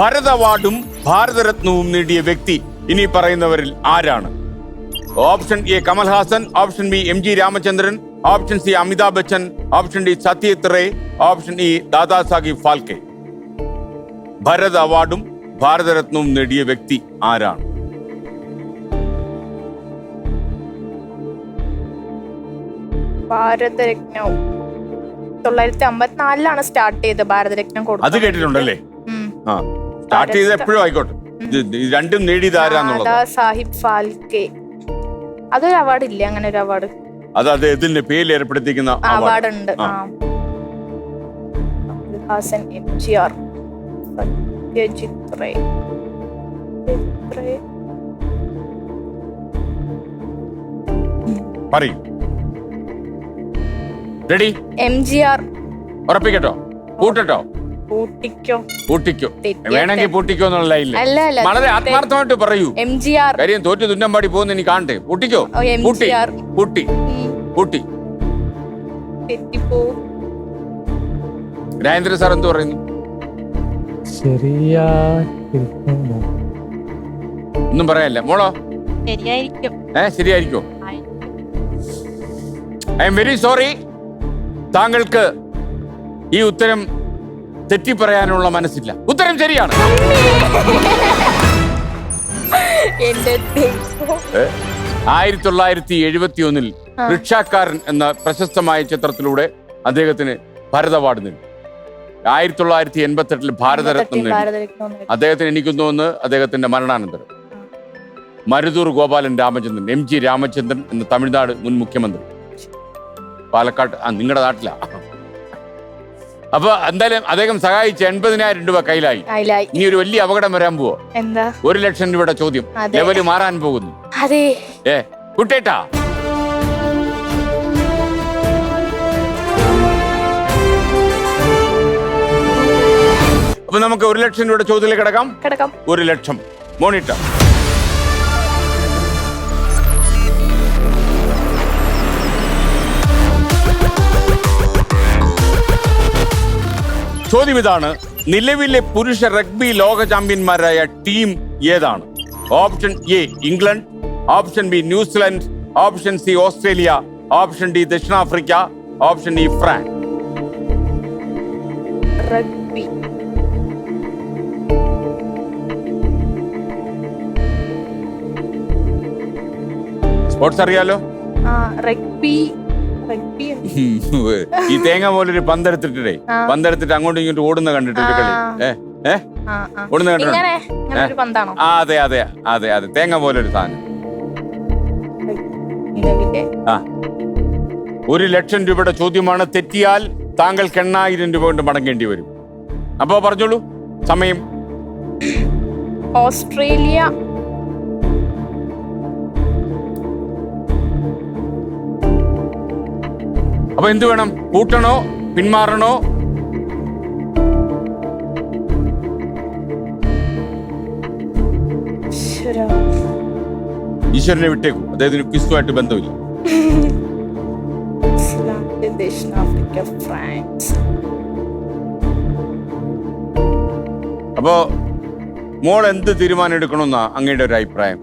ഭരത് അവാർഡും ഭാരതരത്നവും നേടിയ വ്യക്തി ഇനി പറയുന്നവരിൽ ആരാണ്? Option A Kamal Haasan option B M G Ramachandran option C Amitabh Bachchan option D Satyajit Ray option E Dada Sahib Phalke. Bharat അവാർഡും ഭാരതരത്നവും നേടിയ വ്യക്തി ആരാണ്? ഭാരതരത്നം. തൊള്ളായിരത്തി അമ്പത്തിനാലിലാണ് സ്റ്റാർട്ട് ചെയ്തത് ഭാരതരത്നം കൊടുത്തത്. അത് കേട്ടിട്ടുണ്ടല്ലേ? ആ. സ്റ്റാർട്ട് ചെയ്ത് എപ്പോഴും ആയിക്കോട്ടെ. രണ്ടും നേടിയതാരാന്നുള്ളത്. സാഹിബ് ഫാൽക്കെ. അതൊരു അവാർഡ് ഇല്ല? അങ്ങനെ ഒരു അവാർഡ് അത് അദ്ദേഹത്തിന്റെ പേരിൽ ഏർപ്പെടുത്തിയിരിക്കുന്ന അവാർഡ് ഉണ്ട്. Kamal Haasan M G R. Satyajit Ray. പറയൂ. Ready M G R. ഉറപ്പിക്കട്ടോ? കൂട്ടട്ടോ? കൂട്ടിക്കോ പൂട്ടിക്കോ. തെറ്റിയാ വേണമെങ്കിൽ പൂട്ടിക്കോ എന്നുള്ള ഇല്ല അല്ല അല്ല വളരെ ആത്മാർത്ഥമായിട്ട് പറയൂ. M G R. കാര്യം തോറ്റു തുന്നമ്പാടി പോകുന്ന ഇനി കാണട്ടെ. പൂട്ടിക്കോ? ഓ, പൂട്ടി പൂട്ടി പൂട്ടി. തെറ്റിപ്പോ. രാജേന്ദ്ര സാർ എന്ത് പറയുന്നു? ഒന്നും പറയാനില്ല. മോളോ? ശരിയായിരിക്കും. ഏ ശരിയായിരിക്കോ? I'm very sorry. താങ്കൾക്ക് ഈ ഉത്തരം തെറ്റി പറയാനുള്ള മനസ്സില്ല. ഉത്തരം ശരിയാണ്. ആയിരത്തി തൊള്ളായിരത്തി എഴുപത്തി ഒന്നിൽ റിക്ഷാക്കാരൻ എന്ന പ്രശസ്തമായ ചിത്രത്തിലൂടെ അദ്ദേഹത്തിന് ഭരത അവാർഡ് നേടി. ആയിരത്തി തൊള്ളായിരത്തി എൺപത്തി എട്ടിൽ ഭാരതരത്നം നേടി. അദ്ദേഹത്തിന് എനിക്ക് തോന്നുന്നു അദ്ദേഹത്തിന്റെ മരണാനന്തരം. മരുതൂർ ഗോപാലൻ രാമചന്ദ്രൻ എം ജി രാമചന്ദ്രൻ എന്ന തമിഴ്നാട് മുൻ മുഖ്യമന്ത്രി. പാലക്കാട് ആ നിങ്ങളുടെ നാട്ടിലാ? അപ്പൊ എന്തായാലും അദ്ദേഹം സഹായിച്ച എൺപതിനായിരം രൂപ കയ്യിലായി. ഇനി ഒരു വലിയ അപകടം വരാൻ പോവോ? എന്താ? ഒരു ലക്ഷം രൂപയുടെ ചോദ്യം. അതെ. ലെവൽ മാറാൻ പോകുന്നു. അതെ. ഏ കുട്ടേട്ടാ. അപ്പൊ നമുക്ക് ഒരു ലക്ഷം രൂപയുടെ ചോദ്യത്തിലേക്ക് കിടക്കാം. കിടക്കാം. ഒരു ലക്ഷം. മോണിറ്റർ ചോദ്യം ഇതാണ് നിലവിലെ പുരുഷ റഗ്ബി ലോക ചാമ്പ്യന്മാരായ ടീം ഏതാണ്? Option A England option B New Zealand option C Australia option D ദക്ഷിണാഫ്രിക്ക. Option E France rugby sports അറിയാലോ? റഗ്ബി റഗ്ബി ഈ തേങ്ങ പോലൊരു പന്തെടുത്തിട്ടേ ആ. പന്തെടുത്തിട്ട് അങ്ങോട്ടും ഇങ്ങോട്ടും ഓടുന്ന കണ്ടിട്ടുണ്ട് കളി. ഏ? ഏ? ഓടുന്ന കണ്ടിട്ടുണ്ട് ഒരു ആ അതെ അതെ അതെ അതെ. തേങ്ങ പോലൊരു സാധനം. നിലവിലെ ആ. ഒരു ലക്ഷം രൂപയുടെ ചോദ്യമാണ് തെറ്റിയാൽ താങ്കൾക്ക് എണ്ണായിരം രൂപ കൊണ്ട് മടങ്ങേണ്ടി വരും. അപ്പോ പറഞ്ഞോളൂ. സമയം. ഓസ്ട്രേലിയ അപ്പൊ എന്ത് വേണം? കൂട്ടണോ പിന്മാറണോ? ഈശ്വരാ. ഈശ്വരനെ വിട്ടേക്കും. അദ്ദേഹത്തിന് ക്വിസ്തുമായിട്ട് ബന്ധമില്ല. ന്യൂസിലാൻഡ് ദക്ഷിണാഫ്രിക്ക ഫ്രാൻസ്. അപ്പോ മോൾ എന്ത് തീരുമാനം എടുക്കണമെന്നാ അങ്ങയുടെ ഒരു അഭിപ്രായം?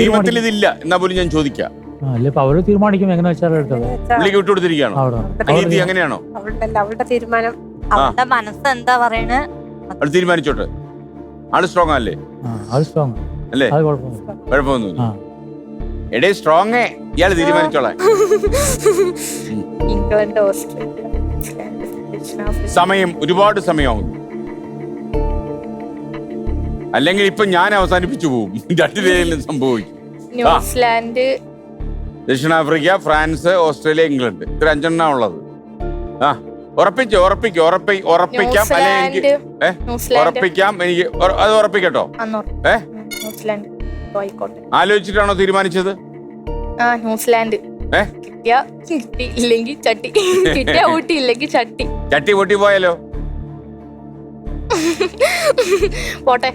നിയമത്തിൽ ഇതില്ല എന്നാ പോലും ഞാൻ ചോദിക്കാം. ആ, അല്ല ഇപ്പൊ അവർ തീരുമാനിക്കും എങ്ങനെ വെച്ചാൽ എടുത്തത് പുള്ളിക്ക് വിട്ടുകൊടുത്തിരിക്കുകയാണോ അവിടെ നീതി അങ്ങനെയാണോ അവളുടെ അവളുടെ തീരുമാനം. അവളുടെ മനസ്സ് എന്താ പറയണേ? തീരുമാനിച്ചോട്ടെ. ആൾ സ്ട്രോങ് അല്ലേ? ആ അത് സ്ട്രോങ് അല്ലേ? അത് കുഴപ്പമില്ല കുഴപ്പമൊന്നുമില്ല. ആ. എടേ സ്ട്രോങ് ഇയാൾ തീരുമാനിച്ചോളാം. ഇംഗ്ലണ്ട് ഓസ്ട്രേലിയ ദക്ഷിണാഫ്രിക്ക. സമയം ഒരുപാട് സമയമാവും അല്ലെങ്കിൽ ഇപ്പൊ ഞാൻ അവസാനിപ്പിച്ചു പോകും പേരിലും സംഭവിക്കും. ന്യൂസിലാൻഡ് ദക്ഷിണാഫ്രിക്ക ഫ്രാൻസ് ഓസ്ട്രേലിയ ഇംഗ്ലണ്ട്. ഇത്ര അഞ്ചെണ്ണ ഉള്ളത്. ആ ഉറപ്പിച്ചു ഉറപ്പിക്കും ഉറപ്പി ഉറപ്പിക്കാം. അല്ലെങ്കിൽ എനിക്ക് ഏ ഉറപ്പിക്കാം. എനിക്ക് അത് ഉറപ്പിക്കട്ടോ? ഏ? ആലോചിച്ചിട്ടാണോ തീരുമാനിച്ചത്? ന്യൂസിലാൻഡ്. ഏ? കിട്ടിയ കിട്ടി ഇല്ലെങ്കിൽ ചട്ടി. കിട്ടിയ ഊട്ടി ഇല്ലെങ്കിൽ ചട്ടി. ചട്ടി പൊട്ടി പോയാലോ? പോട്ടെ.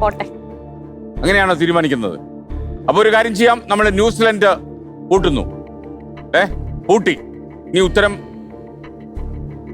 പോട്ടെ. അങ്ങനെയാണോ തീരുമാനിക്കുന്നത്? അപ്പൊ ഒരു കാര്യം ചെയ്യാം. നമ്മൾ ന്യൂസിലൻഡ് പൂട്ടുന്നു ഏ പൂട്ടി നീ ഉത്തരം